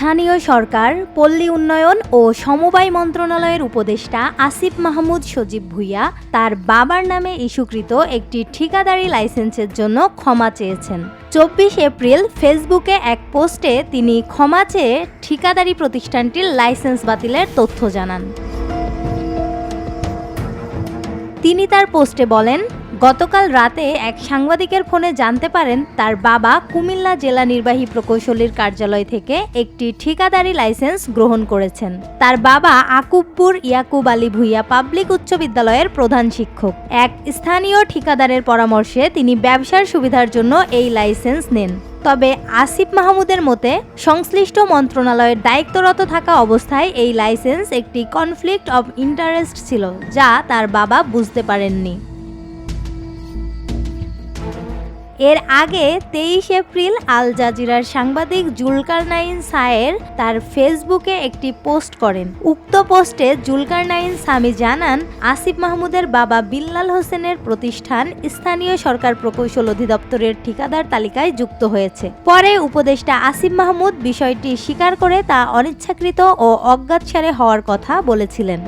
স্থানীয় সরকার, পল্লী উন্নয়ন ও সমবায় মন্ত্রণালয়ের উপদেষ্টা আসিফ মাহমুদ সজীব ভুইয়া তার বাবার নামে ইস্যুকৃত একটি ঠিকাদারি লাইসেন্সের জন্য ক্ষমা চেয়েছেন। চব্বিশ এপ্রিল ফেসবুকে এক পোস্টে তিনি ক্ষমা চেয়ে ঠিকাদারি প্রতিষ্ঠানটির লাইসেন্স বাতিলের তথ্য জানান। তিনি তার পোস্টে বলেন, গতকাল রাতে এক সাংবাদিকের ফোনে জানতে পারেন, তার বাবা কুমিল্লা জেলা নির্বাহী প্রকৌশলীর কার্যালয় থেকে একটি ঠিকাদারি লাইসেন্স গ্রহণ করেছেন। তার বাবা আকুবপুর ইয়াকুব আলী ভুইয়া পাবলিক উচ্চ বিদ্যালয়ের প্রধান শিক্ষক। এক স্থানীয় ঠিকাদারের পরামর্শে তিনি ব্যবসার সুবিধার জন্য এই লাইসেন্স নেন। তবে আসিফ মাহমুদের মতে, সংশ্লিষ্ট মন্ত্রণালয়ের দায়িত্বরত থাকা অবস্থায় এই লাইসেন্স একটি কনফ্লিক্ট অব ইন্টারেস্ট ছিল, যা তার বাবা বুঝতে পারেননি। এর আগে তেইশ এপ্রিল আল জাজিরার সাংবাদিক জুলকারনাইন সায়ের তার ফেসবুকে একটি পোস্ট করেন। উক্ত পোস্টে জুলকারনাইন সামি জানান, আসিফ মাহমুদের বাবা বিল্লাল হোসেনের প্রতিষ্ঠান স্থানীয় সরকার প্রকৌশল অধিদপ্তরের ঠিকাদার তালিকায় যুক্ত হয়েছে। পরে উপদেষ্টা আসিফ মাহমুদ বিষয়টি স্বীকার করে তা অনিচ্ছাকৃত ও অজ্ঞাতসারে হওয়ার কথা বলেছিলেন।